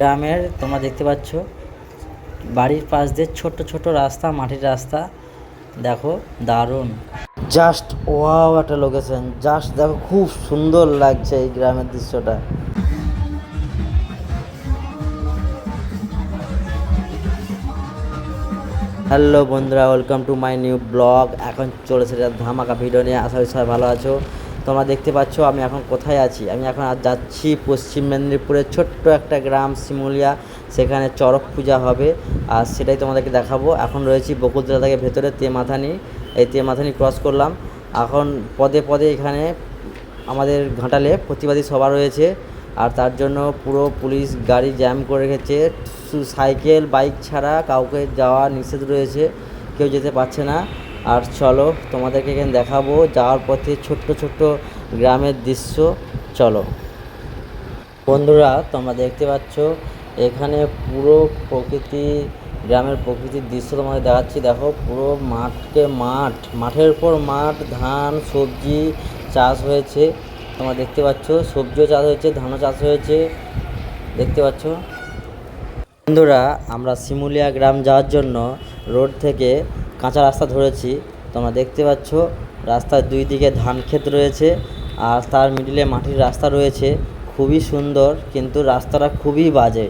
গ্রামের, তোমরা দেখতে পাচ্ছ, বাড়ির পাশ দিয়ে ছোট্ট ছোট্ট রাস্তা, মাটির রাস্তা। দেখো, দারুণ। জাস্ট ওয়াও একটা লোকেশন জাস্ট দেখো, খুব সুন্দর লাগছে এই গ্রামের দৃশ্যটা। হ্যালো বন্ধুরা welcome to my new blog এখন চলেছে ধামাকা ভিডিও নিয়ে। আশা করি সবাই ভালো আছো। তোমরা দেখতে পাচ্ছ আমি এখন কোথায় আছি? আমি এখন আজ যাচ্ছি পশ্চিম মেদিনীপুরের ছোট্ট একটা গ্রাম শিমুলিয়া, সেখানে চড়ক পূজা হবে। আর সেটাই তোমাদেরকে দেখাবো। এখন রয়েছি বকুলতলা থেকে ভেতরে তেমাথানি। এই তেমাথানি ক্রস করলাম। এখন পদে পদে এখানে আমাদের ঘাটালে প্রতিবাদী সভা রয়েছে। আর তার জন্য পুরো পুলিশ গাড়ি জ্যাম করে রেখেছে। সাইকেল, বাইক ছাড়া কাউকে যাওয়া নিষেধ রয়েছে। কেউ যেতে পারছে না। আর চলো, তোমাদেরকে এখানে দেখাবো যাওয়ার পথে ছোট্ট ছোট্ট গ্রামের দৃশ্য। চলো। বন্ধুরা, তোমরা দেখতে পাচ্ছ, এখানে পুরো প্রকৃতি, গ্রামের প্রকৃতির দৃশ্য তোমাদের দেখাচ্ছি। দেখো, পুরো মাঠকে মাঠ, মাঠের পর মাঠ, ধান, সবজি চাষ হয়েছে। তোমরা দেখতে পাচ্ছ, সবজিও চাষ হয়েছে, ধানও চাষ হয়েছে। দেখতে পাচ্ছ? বন্ধুরা, আমরা শিমুলিয়া গ্রাম যাওয়ার জন্য রোড থেকে কাঁচা রাস্তা ধরেছি। তোমরা দেখতে পাচ্ছ, রাস্তার দুই দিকে ধান ক্ষেত রয়েছে আর তার মিডিলে মাটির রাস্তা রয়েছে। খুবই সুন্দর, কিন্তু রাস্তাটা খুবই বাজে।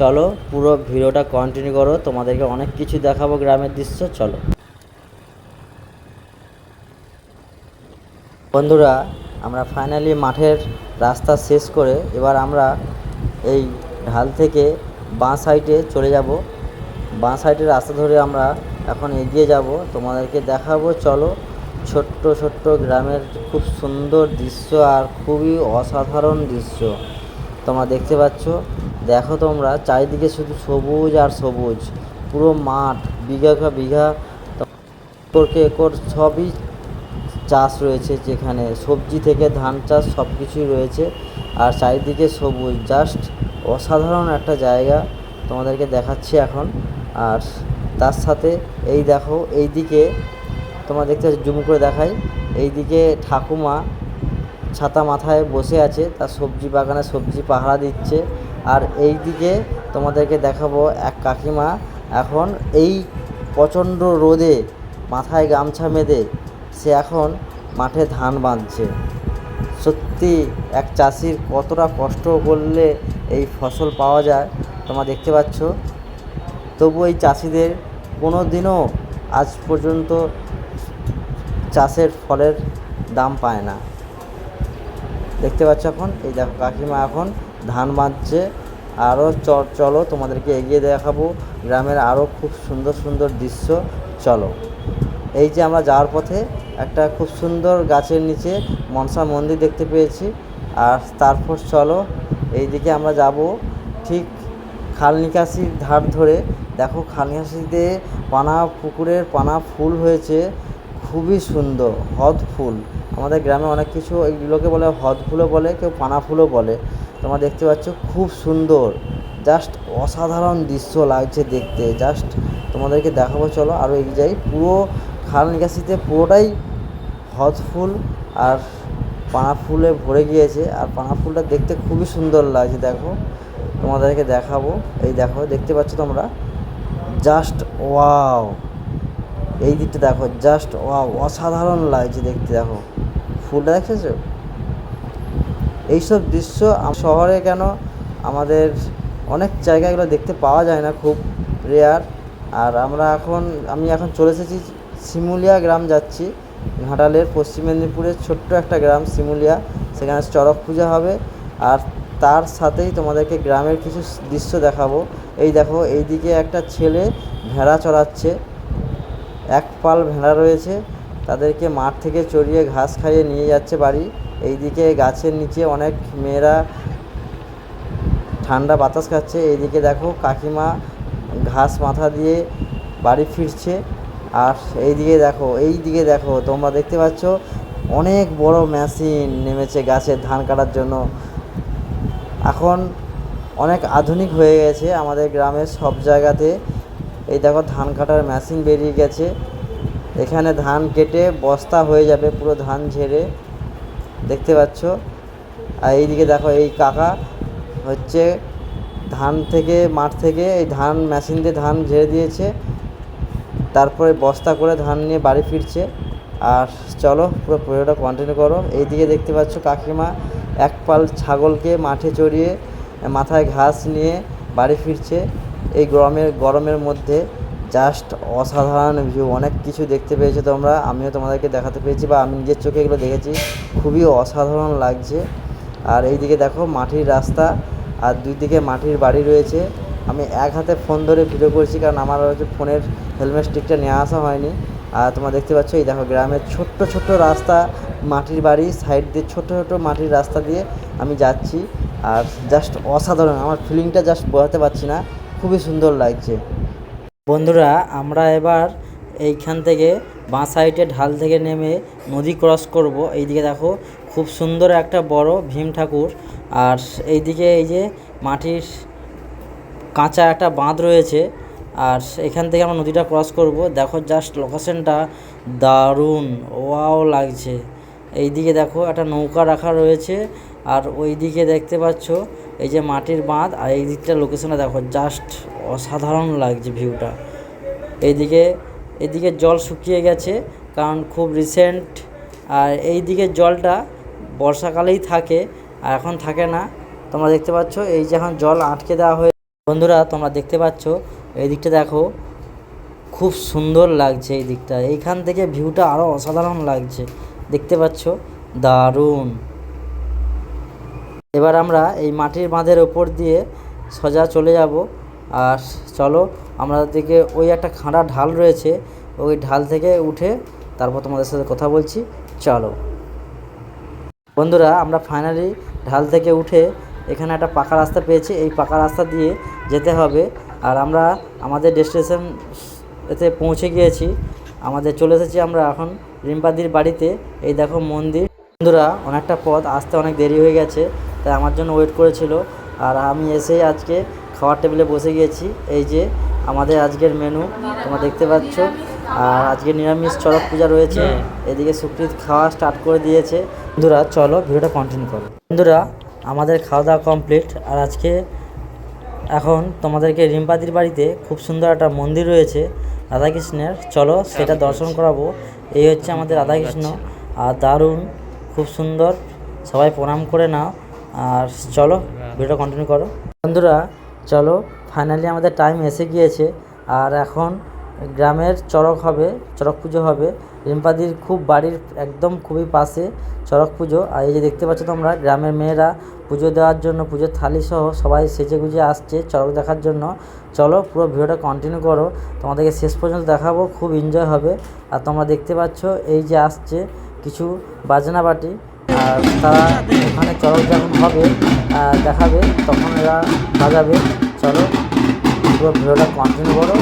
চলো পুরো ভিডিওটা কন্টিনিউ করো, তোমাদেরকে অনেক কিছু দেখাবো গ্রামের দৃশ্য, চলো। বন্ধুরা, আমরা ফাইনালি মাঠের রাস্তা শেষ করে এবার আমরা এই ঢাল থেকে বাঁ সাইডে চলে যাব। বাঁ সাইডের রাস্তা ধরে আমরা এখন এগিয়ে যাব, তোমাদেরকে দেখাবো, চলো। ছোট্ট ছোট্ট গ্রামের খুব সুন্দর দৃশ্য আর খুবই অসাধারণ দৃশ্য। তোমরা দেখতে পাচ্ছ, দেখো তোমরা, চারিদিকে শুধু সবুজ আর সবুজ, পুরো মাঠ, বিঘা বিঘা একরকে একর সবই চাষ রয়েছে যেখানে, সবজি থেকে ধান চাষ সব কিছুই রয়েছে, আর চারিদিকে সবুজ জাস্ট অসাধারণ একটা জায়গা তোমাদেরকে দেখাচ্ছি এখন, আর তার সাথে এই দেখো, এই দিকে তোমরা দেখতে পাচ্ছ, জুম করে দেখাই। এইদিকে ঠাকুমা ছাতা মাথায় বসে আছে, তার সবজি বাগানে সবজি পাহারা দিচ্ছে। আর এই দিকে তোমাদেরকে দেখাবো এক কাকিমা। এখন এই প্রচণ্ড রোদে মাথায় গামছা বেঁধে সে এখন মাঠে ধান বাঁধছে। সত্যি এক চাষির কতটা কষ্ট করলে এই ফসল পাওয়া যায়, তোমরা দেখতে পাচ্ছ। তবু এই চাষিদের কোনো দিনও আজ পর্যন্ত চাষের ফলের দাম পায় না। দেখতে পাচ্ছ এখন? এই দেখো কাকিমা এখন ধান বাঁধছে। আরও চলো তোমাদেরকে এগিয়ে দেখাবো গ্রামের আরও খুব সুন্দর সুন্দর দৃশ্য। চলো। এই যে আমরা যাওয়ার পথে একটা খুব সুন্দর গাছের নিচে মনসা মন্দির দেখতে পেয়েছি। আর তারপর চলো, এইদিকে আমরা যাব ঠিক খাল নিকাশির ধার ধরে দেখো খাল নিকাশিতে পানা, পুকুরের পানা ফুল হয়েছে। খুবই সুন্দর, হদ ফুল। আমাদের গ্রামে অনেক কিছু এইগুলোকে বলে হদ ফুলও বলে, কেউ পানা ফুলও বলে। তোমরা দেখতে পাচ্ছ, খুব সুন্দর। জাস্ট অসাধারণ দৃশ্য লাগছে দেখতে। জাস্ট তোমাদেরকে দেখাবো, চলো আরও এগিয়ে যাই। পুরো খাল নিকাশিতে পুরোটাই হদ ফুল আর পানা ফুলে ভরে গিয়েছে। আর পানা ফুলটা দেখতে খুবই সুন্দর লাগছে, দেখো। তোমাদেরকে দেখাবো। এই দেখো, দেখতে পাচ্ছ তোমরা? Just wow. এই দিকটা দেখো, জাস্ট ওয়াও, অসাধারণ লাগছে দেখতে, দেখো। ফুলটা দেখেছ? এইসব দৃশ্য শহরে কেন আমাদের অনেক জায়গায় এগুলো দেখতে পাওয়া যায় না, খুব রেয়ার আর আমরা এখন, আমি এখন চলে এসেছি শিমুলিয়া গ্রাম যাচ্ছি, ঘাটালের পশ্চিম মেদিনীপুরের ছোট্ট একটা গ্রাম, শিমুলিয়া। সেখানে চড়ক পূজা হবে। আর তার সাথেই তোমাদেরকে গ্রামের কিছু দৃশ্য দেখাবো। এই দেখো, এইদিকে একটা ছেলে ভেড়া চড়াচ্ছে। এক পাল ভেড়া রয়েছে। তাদেরকে মাঠ থেকে চড়িয়ে ঘাস খাইয়ে নিয়ে যাচ্ছে বাড়ি। এইদিকে গাছের নিচে অনেক মেয়েরা ঠান্ডা বাতাস খাচ্ছে। এইদিকে দেখো, কাকিমা ঘাস মাথা দিয়ে বাড়ি ফিরছে। আর এইদিকে দেখো এই দিকে দেখো, তোমরা দেখতে পাচ্ছ, অনেক বড় মেশিন নেমেছে গাছের ধান কাটার জন্য। এখন অনেক আধুনিক হয়ে গেছে, আমাদের গ্রামের সব জায়গাতে। এই দেখো, ধান কাটার মেশিন বেরিয়ে গেছে। এখানে ধান কেটে বস্তা হয়ে যাবে, পুরো ধান ঝেড়ে। দেখতে পাচ্ছ? আর এইদিকে দেখো, এই কাকা হচ্ছে ধান থেকে, মাঠ থেকে এই ধান মেশিন দিয়ে ধান ঝেড়ে দিয়েছে। তারপরে বস্তা করে ধান নিয়ে বাড়ি ফিরছে। আর চলো, পুরো ভিডিওটা কন্টিনিউ করো। এইদিকে দেখতে পাচ্ছ কাকিমা এক পাল ছাগলকে মাঠে চড়িয়ে, মাথায় ঘাস নিয়ে বাড়ি ফিরছে। এই গরমের গরমের মধ্যে জাস্ট অসাধারণ ভিউ অনেক কিছু দেখতে পেয়েছ তোমরা। আমিও তোমাদেরকে দেখাতে পেয়েছি বা আমি নিজের চোখে এগুলো দেখেছি। খুবই অসাধারণ লাগছে। আর এইদিকে দেখো মাটির রাস্তা আর দুই দিকে মাটির বাড়ি রয়েছে। আমি এক হাতে ফোন ধরে ভিডিও করছি কারণ আমার হচ্ছে ফোনের হেলমেট স্টিকটা নিয়ে আসা হয়নি। আর তোমরা দেখতে পাচ্ছ, এই দেখো গ্রামের ছোট্ট ছোট্ট রাস্তা, মাটির বাড়ি সাইড দিয়ে ছোট ছোট মাটির রাস্তা দিয়ে আমি যাচ্ছি। আর জাস্ট অসাধারণ, আমার ফিলিংটা জাস্ট বোঝাতে পারছি না, খুবই সুন্দর লাগছে। বন্ধুরা, আমরা এবার এইখান থেকে বাঁ সাইডে ঢাল থেকে নেমে নদী ক্রস করব। এইদিকে দেখো, খুব সুন্দর একটা বড় ভীম ঠাকুর। আর এইদিকে এই যে মাটির কাঁচা একটা বাঁধ রয়েছে আর এখান থেকে আমরা নদীটা ক্রস করব। দেখো জাস্ট লোকেশনটা দারুণ। ওয়াও লাগছে। এইদিকে দেখো একটা নৌকা রাখা রয়েছে। আর ওইদিকে দেখতে পাচ্ছ এই যে মাটির বাঁধ আর এই দিকটা লোকেশনটা দেখো জাস্ট অসাধারণ লাগছে ভিউটা এইদিকে এদিকে জল শুকিয়ে গেছে কারণ খুব রিসেন্ট আর এই দিকের জলটা বর্ষাকালেই থাকে আর এখন থাকে না। তোমরা দেখতে পাচ্ছ এই যে এখন জল আটকে দেওয়া হয়ে বন্ধুরা, তোমরা দেখতে পাচ্ছ এই দিকটা দেখো, খুব সুন্দর লাগছে এই দিকটা। এইখান থেকে ভিউটা আরও অসাধারণ লাগছে। দেখতে পাচ্ছ? দারুণ। এবার আমরা এই মাটির বাঁধের ওপর দিয়ে সোজা চলে যাব। আর চলো, আমরা দিকে ওই একটা খাঁড়া ঢাল রয়েছে, ওই ঢাল থেকে উঠে তারপর তোমাদের সাথে কথা বলছি। চলো। বন্ধুরা, আমরা ফাইনালি ঢাল থেকে উঠে এখানে একটা পাকা রাস্তা পেয়েছি। এই পাকা রাস্তা দিয়ে যেতে হবে। আর আমরা আমাদের ডেস্টিনেশন এতে পৌঁছে গিয়েছি। আমাদের চলে এসেছি আমরা এখন রিম্পাদির বাড়িতে। এই দেখো মন্দির। বন্ধুরা, অনেকটা পথ, আসতে অনেক দেরি হয়ে গেছে, তাই আমার জন্য ওয়েট করেছিল। আর আমি এসেই আজকে খাওয়ার টেবিলে বসে গিয়েছি। এই যে আমাদের আজকের মেনু তোমরা দেখতে পাচ্ছ। আর আজকে নিরামিষ চড়ক পূজা রয়েছে। এদিকে সুকৃত খাওয়া স্টার্ট করে দিয়েছে। বন্ধুরা, চলো ভিডিওটা কন্টিনিউ করো। বন্ধুরা, আমাদের খাওয়া দাওয়া কমপ্লিট আর আজকে এখন তোমাদেরকে রিম্পাদির বাড়িতে খুব সুন্দর একটা মন্দির রয়েছে রাধাকৃষ্ণের। চলো সেটা দর্শন করাবো। এই হচ্ছে আমাদের রাধাকৃষ্ণ। আর দারুণ খুব সুন্দর সবাই প্রণাম করে নাও। আর চলো ভিডিও কন্টিনিউ করো। বন্ধুরা চলো ফাইনালি আমাদের টাইম এসে গিয়েছে। আর এখন গ্রামের চড়ক হবে চড়ক পুজো হবে। রিম্পাদির খুব বাড়ির একদম খুবই পাশে চড়ক পুজো। আর এই যে দেখতে পাচ্ছ তোমরা, গ্রামের মেয়েরা পুজো দেওয়ার জন্য, পুজোর থালি সহ সবাই সেজে গুজে আসছে চড়ক দেখার জন্য। চলো পুরো ভিডিওটা কন্টিনিউ করো, তোমাদেরকে শেষ পর্যন্ত দেখাবো, খুব এনজয় হবে। আর তোমরা দেখতে পাচ্ছ, এই যে আসছে কিছু বাজনা বাটি, আর তারা ওখানে চড়ক যখন হবে দেখাবে, তখন এরা বাজাবে। চলো পুরো ভিডিওটা কন্টিনিউ করো।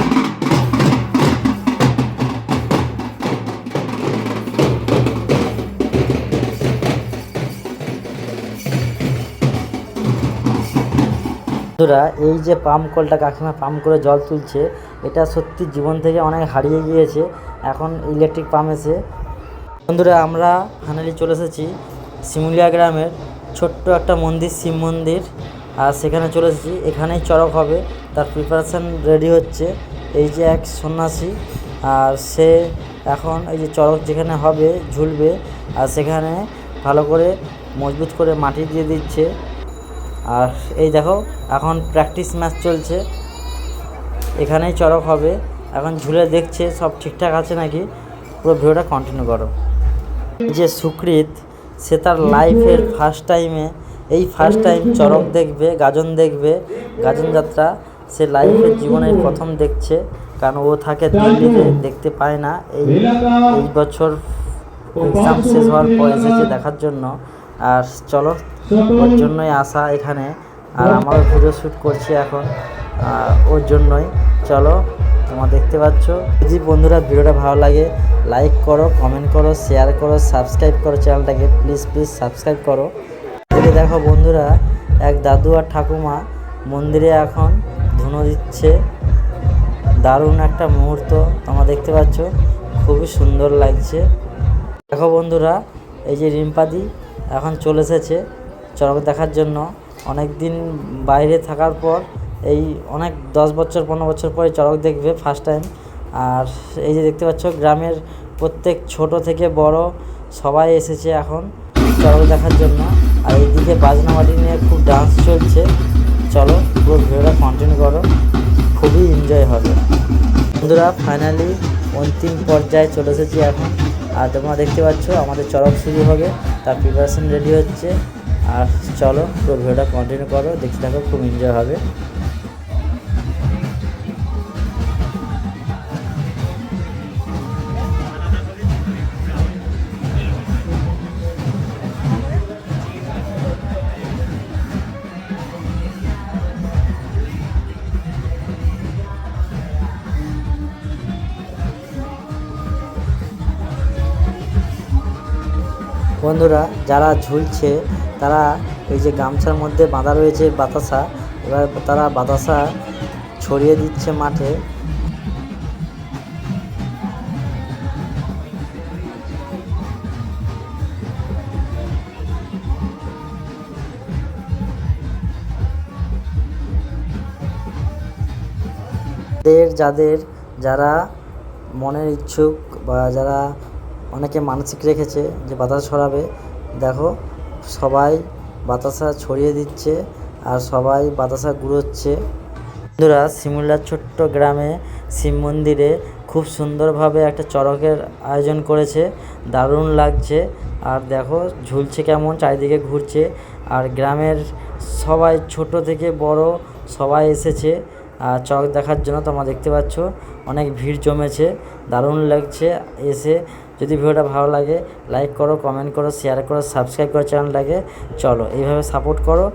বন্ধুরা, এই যে পাম্প কলটা কাকিমা পাম্প করে জল তুলছে, এটা সত্যি জীবন থেকে অনেক হারিয়ে গিয়েছে। এখন ইলেকট্রিক পাম্প এসে। বন্ধুরা, আমরা ফাইনালি চলে এসেছি শিমুলিয়া গ্রামের ছোট্ট একটা মন্দির, শিব মন্দির। আর সেখানে চলে এসেছি। এখানেই চড়ক হবে। তার প্রিপারেশান রেডি হচ্ছে। এই যে এক সন্ন্যাসী, আর সে এখন এই যে চড়ক যেখানে হবে, ঝুলবে, আর সেখানে ভালো করে মজবুত করে মাটি দিয়ে দিচ্ছে। আর এই দেখো, এখন প্র্যাকটিস ম্যাচ চলছে। এখানেই চড়ক হবে। এখন ঝুলে দেখছে সব ঠিকঠাক আছে নাকি? পুরো ভিডিওটা কন্টিনিউ করো। যে সুকৃত, সে তার লাইফের ফার্স্ট টাইমে এই ফার্স্ট টাইম চড়ক দেখবে, গাজন দেখবে, গাজন যাত্রা সে লাইফের জীবনের প্রথম দেখছে। কারণ ও থাকে দিল্লিতে, দেখতে পায় না। এই এই বছর এক্সাম শেষ হওয়ার পর এসেছে দেখার জন্য। আর চলো, ওর জন্যই আসা এখানে। আর আমারও ভিডিও শ্যুট করছি এখন ওর জন্যই। চলো, তোমরা দেখতে পাচ্ছ। যদি বন্ধুরা ভিডিওটা ভালো লাগে লাইক করো কমেন্ট করো শেয়ার করো সাবস্ক্রাইব করো চ্যানেলটাকে প্লিজ প্লিজ সাবস্ক্রাইব করো। এদিকে দেখো বন্ধুরা, এক দাদু আর ঠাকুমা মন্দিরে এখন ধুনো দিচ্ছে। দারুণ একটা মুহূর্ত, তোমরা দেখতে পাচ্ছ। খুবই সুন্দর লাগছে। দেখো বন্ধুরা, এই যে রিম্পাদি এখন চলে এসেছে। চড়ক দেখার জন্য। অনেক দিন বাইরে থাকার পর এই অনেক দশ বছর, পনেরো বছর পরে চড়ক দেখবে ফার্স্ট টাইম আর এই যে দেখতে পাচ্ছ, গ্রামের প্রত্যেক ছোট থেকে বড় সবাই এসেছে এখন চড়ক দেখার জন্য। আর এইদিকে বাজনা বাড়ি নিয়ে খুব ডান্স চলছে। চলো পুরো ভিডিওটা কন্টিনিউ করো। খুবই এনজয় হবে। বন্ধুরা ফাইনালি অন্তিম পর্যায়ে চলে এসেছি এখন। আর তোমরা দেখতে পাচ্ছ, আমাদের চড়ক শুরু হবে। তার প্রিপারেশন রেডি হচ্ছে। আর চলো, পুরো ভিডিওটা কন্টিনিউ করো, দেখতে থাকো, খুব এনজয় হবে। বন্ধুরা, যারা ঝুলছে, তারা এই যে গামছার মধ্যে বাঁধা রয়েছে বাতাসা, এবার তারা বাতাসা ছড়িয়ে দিচ্ছে মাঠে। যাদের যাদের, যারা মনের ইচ্ছুক বা যারা অনেকে মানসিক রেখেছে যে বাতাসা ছড়াবে। দেখো, সবাই বাতাসা ছড়িয়ে দিচ্ছে আর সবাই বাতাসা গুড়োচ্ছে। বন্ধুরা, শিমুলার ছোট্ট গ্রামে শিব মন্দিরে খুব সুন্দরভাবে একটা চড়কের আয়োজন করেছে। দারুণ লাগছে। আর দেখো, ঝুলছে কেমন, চারিদিকে ঘুরছে। আর গ্রামের সবাই ছোট থেকে বড় সবাই এসেছে। আর চড়ক দেখার জন্য তোমরা দেখতে পাচ্ছ, অনেক ভিড় জমেছে। দারুণ লাগছে এসে। যদি ভিডিওটা ভালো লাগে লাইক করো কমেন্ট করো শেয়ার করো সাবস্ক্রাইব করো চ্যানেলটাকে চলো, এইভাবে সাপোর্ট করো।